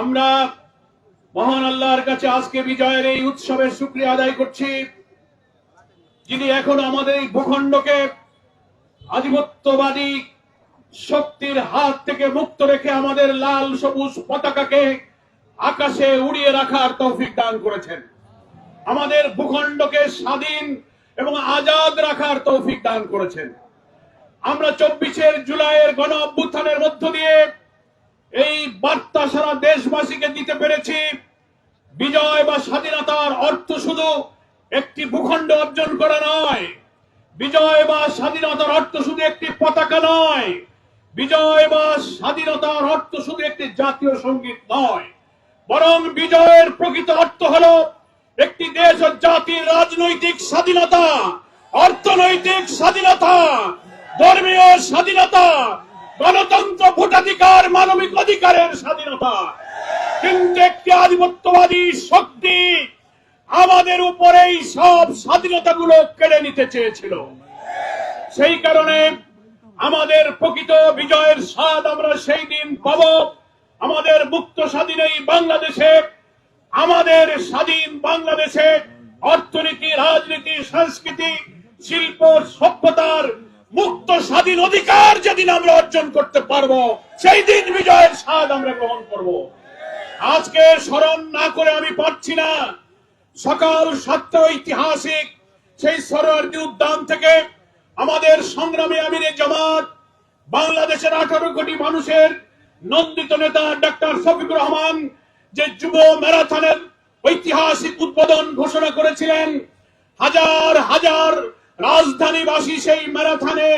আমরা মহান আল্লাহর কাছে আজকে বিজয়ের এই উৎসবের শুক্রিয়া আদায় করছি, যিনি এখন আমাদের এই ভূখণ্ডকে আধিপত্যবাদী শক্তির হাত থেকে মুক্ত রেখে আমাদের লাল সবুজ পতাকাকে আকাশে উড়িয়ে রাখার তৌফিক দান করেছেন। আমাদের ভূখণ্ডকে স্বাধীন এবং আজাদ রাখার তৌফিক দান করেছেন। আমরা চব্বিশের জুলাইয়ের গণ অভ্যুত্থানের মধ্য দিয়ে এই বার্তা সারা দেশবাসীকে দিতে পেরেছি। বিজয় বা স্বাধীনতার অর্থ শুধু একটি ভূখণ্ড অর্জন করা নয়। বিজয় বা স্বাধীনতার অর্থ শুধু একটি পতাকা নয়। বিজয় বা স্বাধীনতার অর্থ শুধু একটি জাতীয় সংগীত নয়। বরং বিজয়ের প্রকৃত অর্থ হলো একটি দেশ ও জাতির রাজনৈতিক স্বাধীনতা, অর্থনৈতিক স্বাধীনতা, ধর্মীয় স্বাধীনতা গণতন্ত্র ভোটাধিকার মানবিক অধিকারের স্বাধীনতা। কিন্তু একটি আধিপত্যবাদী শক্তি আমাদের উপরেই সব স্বাধীনতাগুলো কেড়ে নিতে চেয়েছিল। সেই কারণে আমাদের প্রকৃত বিজয়ের স্বাদ আমরা সেই দিন পাব। আমাদের মুক্ত স্বাধীন এই বাংলাদেশে, আমাদের স্বাধীন বাংলাদেশে অর্থনীতি, রাজনীতি, সংস্কৃতি, শিল্প, সভ্যতার মুক্ত স্বাধীন অধিকার যেদিন আমরা অর্জন করতে পারব, সেই দিন বিজয়ের স্বাদ আমরা গ্রহণ করব। আজকে স্মরণ না করে আমি পারছি না। সকাল সাতটা ঐতিহাসিক, সেই সরোয়ার্দী উদ্যান থেকে আমাদের সংগ্রামী আমির জামাত, বাংলাদেশের আঠারো কোটি মানুষের নন্দিত নেতা ডাক্তার শফিকুর রহমান যে যুব ম্যারাথনের ঐতিহাসিক উদ্বোধন ঘোষণা করেছিলেন, হাজার হাজার রাজধানীবাসী সেই ম্যারাথনে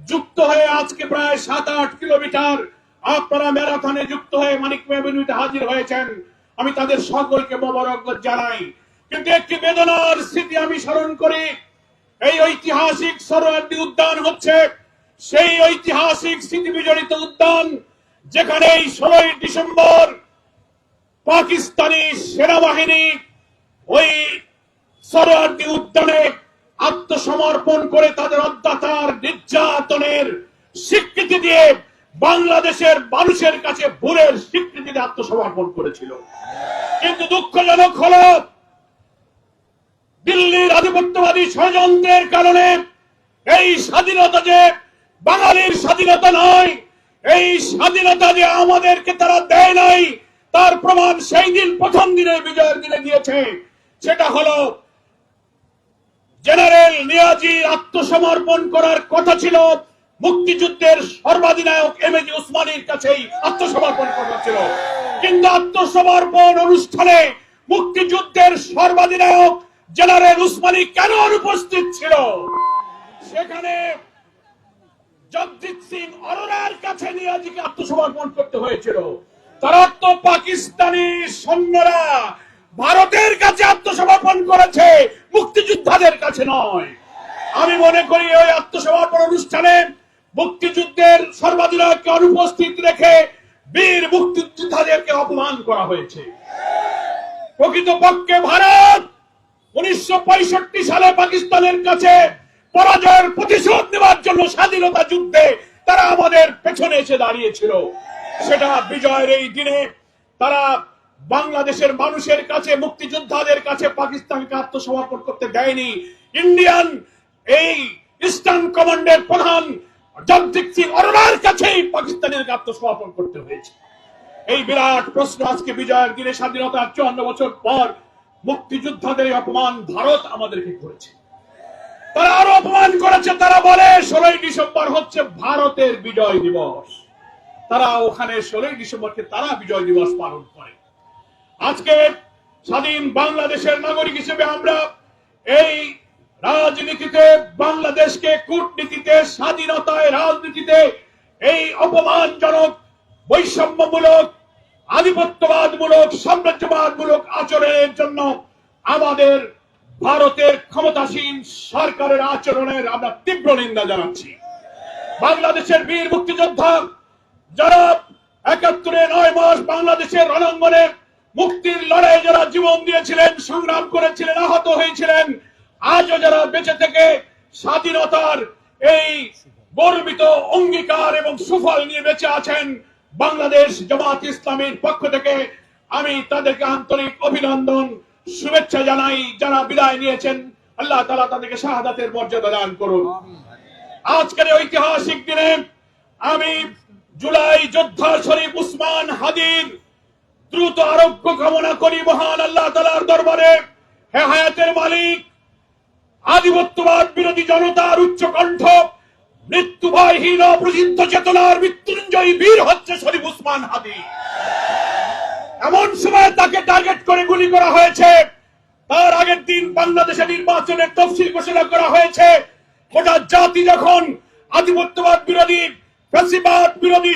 যুক্ত হয়ে আজকে প্রায় সাত আট কিলোমিটার আপনারা ম্যারাথনে যুক্ত হয়ে মানিক মেভিনিউতে হাজির হয়েছেন। আমি তাদের সকলকে মোবারক জানাই। কিন্তু একটি বেদনার স্মৃতি আমি স্মরণ করি। এই ঐতিহাসিক সরোয়ার্দী উদ্যান হচ্ছে সেই ঐতিহাসিক স্মৃতি বিজড়িত উদ্যান যেখানে এই ষোলোই ডিসেম্বর পাকিস্তানি সেনাবাহিনী ওই সরোয়ার্দী উদ্যানে আত্মসমর্পণ করে তাদের অত্যাচার নির্যাতনের স্বীকৃতি দিয়ে বাংলাদেশের মানুষের কাছে ভুলের স্বীকৃতি দিয়ে আত্মসমর্পণ করেছিল। কিন্তু দুঃখজনক হলো, দিল্লির আধিপত্যবাদী ষড়যন্ত্রের কারণে এই স্বাধীনতা যে বাঙালির স্বাধীনতা নয়, এই স্বাধীনতা যে আমাদেরকে তারা দেয় নাই, তার প্রমাণ সেই দিন প্রথম দিনে বিজয়ের দিনে দিয়েছে। সেটা হলো জেনারেল আত্মসমর্পণ করার কথা ছিল। মুক্তিযুদ্ধের সর্বাধিনায়ক এম এ জি উসমানীর কাছেই আত্মসমর্পণ করা ছিল। কিন্তু আত্মসমর্পণ অনুষ্ঠানে মুক্তিযুদ্ধের সর্বাধিনায়ক জেনারেল উসমানী কেন অনুপস্থিত ছিল? সেখানে জগজিৎ সিং অরোরার কাছে নিয়াজিকে আত্মসমর্পণ করতে হয়েছিল। তারা তো পাকিস্তানি সৈন্যরা ভারতের কাছে আত্মসমর্পণ করেছে, মুক্তিযোদ্ধাদের কাছে নয়। আমি মনে করি ওই আত্মসমর্পণ অনুষ্ঠানে মুক্তিযুদ্ধের সর্বাধিনায়ককে অনুপস্থিত রেখে বীর মুক্তিযোদ্ধাদেরকে অপমান করা হয়েছে। প্রকৃতপক্ষে ভারত উনিশশো সালে পাকিস্তানের কাছে পরাজয়ের প্রতিশোধ নেওয়ার জন্য স্বাধীনতা যুদ্ধে তারা আমাদের পেছনে এসে দাঁড়িয়েছিল। সেটা বিজয়ের এই দিনে তারা বাংলাদেশের মানুষের কাছে, মুক্তিযোদ্ধাদের কাছে পাকিস্তানকে আত্মসমর্পণ করতে দেয়নি। ইন্ডিয়ান এই ইস্টার্ন কমান্ডের প্রধান জগজিৎ সিং অরোরার কাছেই পাকিস্তানের আত্মসমর্পণ করতে হয়েছে। এই বিরাট প্রশ্ন আজকে বিজয়ের দিনে স্বাধীনতার চুয়ান্ন বছর পর মুক্তিযোদ্ধাদের অপমান ভারত আমাদেরকে করেছে। তারা আরও অপমান করেছে, তারা বলে, ষোলোই ডিসেম্বর হচ্ছে ভারতের বিজয় দিবস। তারা ওখানে ষোলোই ডিসেম্বরকে তারা বিজয় দিবস পালন করে। আজকে স্বাধীন বাংলাদেশের নাগরিক হিসেবে আমরা এই রাজনীতিতে, বাংলাদেশকে কূটনীতিতে, স্বাধীনতায়, রাজনীতিতে এই অপমানজনক, বৈষম্যমূলক, আধিপত্যবাদমূলক, সাম্রাজ্যবাদমূলক আচরণের জন্য আমাদের ভারতের ক্ষমতাসীন সরকারের আচরণের আমরা তীব্র নিন্দা জানাচ্ছি। বাংলাদেশের বীর মুক্তিযোদ্ধা যারা একাত্তরে নয় মাস বাংলাদেশের রণাঙ্গনে মুক্তির লড়াই যারা জীবন দিয়েছিলেন, সংগ্রাম করেছিলেন, আহত হয়েছিলেন আজও যারা বেঁচে থেকে স্বাধীনতার এই গর্বিত অঙ্গীকার এবং সুফল নিয়ে বেঁচে আছেন বাংলাদেশ জামাত ইসলামের পক্ষ থেকে আমি তাদেরকে আন্তরিক অভিনন্দন, শুভেচ্ছা জানাই। যারা বিদায় নিয়েছেন, আল্লাহ তালা তাদেরকে শাহাদাতের মর্যাদা দান করুন। আজকের ঐতিহাসিক দিনে আমি জুলাই যোদ্ধা শরীফ উসমান হাদির দ্রুত আরোগ্য কামনা করি মহান আল্লাহ তালার দরবারে। হে হায়াতের মালিক আধিপত্যবাদ বিরোধী জনতার মৃত্যু ভয়হীন প্রচিন্ত চেতনার মৃত্যুঞ্জয়ী বীর হচ্ছে শরীফ উসমান হাদি। এমন সময় তাকে টার্গেট করে গুলি করা হয়েছে। তার আগের দিন বাংলাদেশে নির্বাচনের তফসিল ঘোষণা করা হয়েছে। গোটা জাতি যখন আধিপত্যবাদ বিরোধী, ফ্যাসিবাদ বিরোধী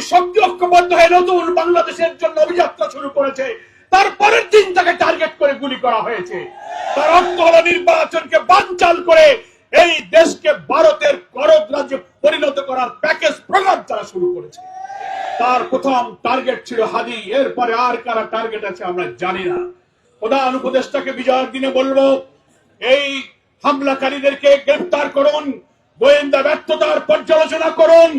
ঐক্যবদ্ধ হয়ে নতুন বাংলাদেশের জন্য অভিযাত্রা শুরু করেছে। তারপরের দিন তাকে টার্গেট করে গুলি করা হয়েছে। তার হলো নির্বাচনকে বানচাল করে এই দেশকে ভারতের করদ রাজ্যে পরিণত করার প্যাকেজ প্রোগ্রাম তারা শুরু করেছে। তার প্রথম টার্গেট ছিল হাদি, এরপরে আর কারা টার্গেট আছে আমরা জানি না। প্রধান উপদেষ্টাকে বিজয়ের দিনে বলব, এই হামলাকারীদেরকে গ্রেফতার করুন, গোয়েন্দা ব্যর্থতার পর্যালোচনা করুন,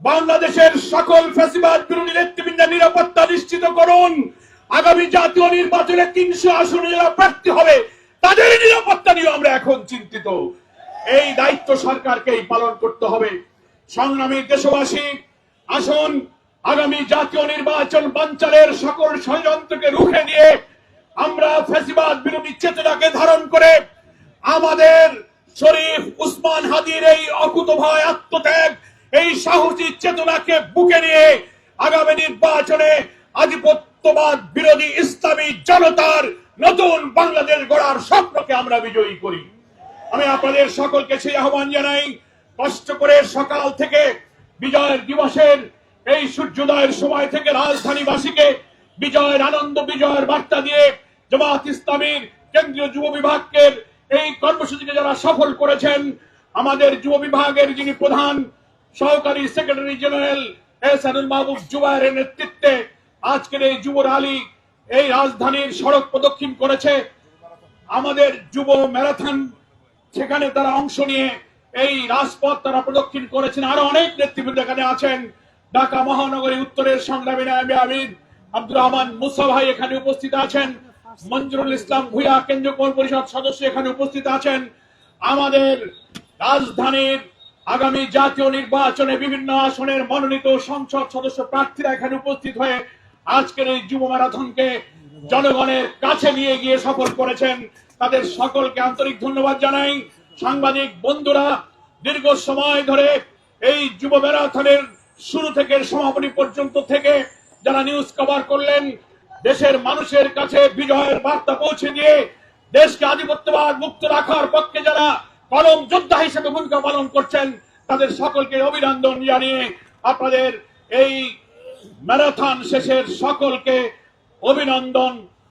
বাংলাদেশের সকল ফ্যাসিবাদ বিরোধী নেতৃবৃন্দের নিরাপত্তা নিশ্চিত করুন আগামী জাতীয় নির্বাচনে তিনশো আসনে যারা প্রার্থী হবে, তাদের নিরাপত্তা নিয়ে আমরা এখন চিন্তিত। এই দায়িত্ব সরকারকেই পালন করতে হবে। সংগ্রামী দেশবাসী, আসুন আগামী জাতীয় নির্বাচন বাঞ্চালের সকল ষড়যন্ত্রকে রুখে দিয়ে আমরা ফ্যাসিবাদ বিরোধী চেতনাকে ধারণ করে আমাদের শরীফ উসমান হাদির এই অকুত ভয়, আত্মত্যাগ, এই সাহসী চেতনাকে বুকে নিয়ে আগামী নির্বাচনে আধিপত্যবাদ বিরোধী ইসলামী জনতার নতুন বাংলাদেশ গড়ার স্বপ্নকে আমরা বিজয়ী করি। আমি আপনাদের সকলকে সেই আহ্বান জানাই, কষ্ট করে সকাল থেকে বিজয়ের দিবসের এই সূর্যোদয়ের সময় থেকে রাজধানীবাসীকে বিজয়ের আনন্দ, বিজয়ের বার্তা দিয়ে জামাত ইসলামীর কেন্দ্রীয় যুব বিভাগের এই কর্মসূচিকে যারা সফল করেছেন, আমাদের যুব বিভাগের যিনি প্রধান সহকারী secretary general S Anul Mahbub জুবাইরের নেতৃত্বে আজকের এই যুব র্যালি এই রাজধানীর সড়ক প্রদক্ষিণ করেছে। আমাদের যুব ম্যারাথন, সেখানে তারা অংশ নিয়ে এই রাজপথ তারা প্রদক্ষিণ করেছেন। আরও অনেক নেতৃবৃন্দ এখানে আছেন। ঢাকা মহানগরী উত্তরের সংগ্রামী নায়বে আমির আব্দুর রহমান মুসা ভাই এখানে উপস্থিত আছেন। মঞ্জুরুল ইসলাম ভুইয়া কেন্দ্রীয় পরিষদ সদস্য এখানে উপস্থিত আছেন। আমাদের রাজধানীর আগামী জাতীয় নির্বাচনে বিভিন্ন আসনের মনোনীত সংসদ সদস্য প্রার্থীরা এখানে উপস্থিত হয়ে আজকের এই যুব ম্যারাথনকে জনগণের কাছে নিয়ে গিয়ে সফল করেছেন তাদের সকলকে আন্তরিক ধন্যবাদ জানাই। সাংবাদিক বন্ধুরা, দীর্ঘ সময় ধরে এই যুব ম্যারাথনের শুরু থেকে সমাপনী পর্যন্ত থেকে যারা নিউজ কভার করলেন, দেশের মানুষের কাছে বিজয়ের বার্তা পৌঁছে দিয়ে দেশকে আধিপত্যবাদ মুক্ত রাখার পক্ষে যারা কলম যোদ্ধা হিসেবে ভূমিকা পালন করছেন, তাদের সকলকে অভিনন্দন জানিয়ে আপনাদের এই ম্যারাথন শেষের সকলকে অভিনন্দন।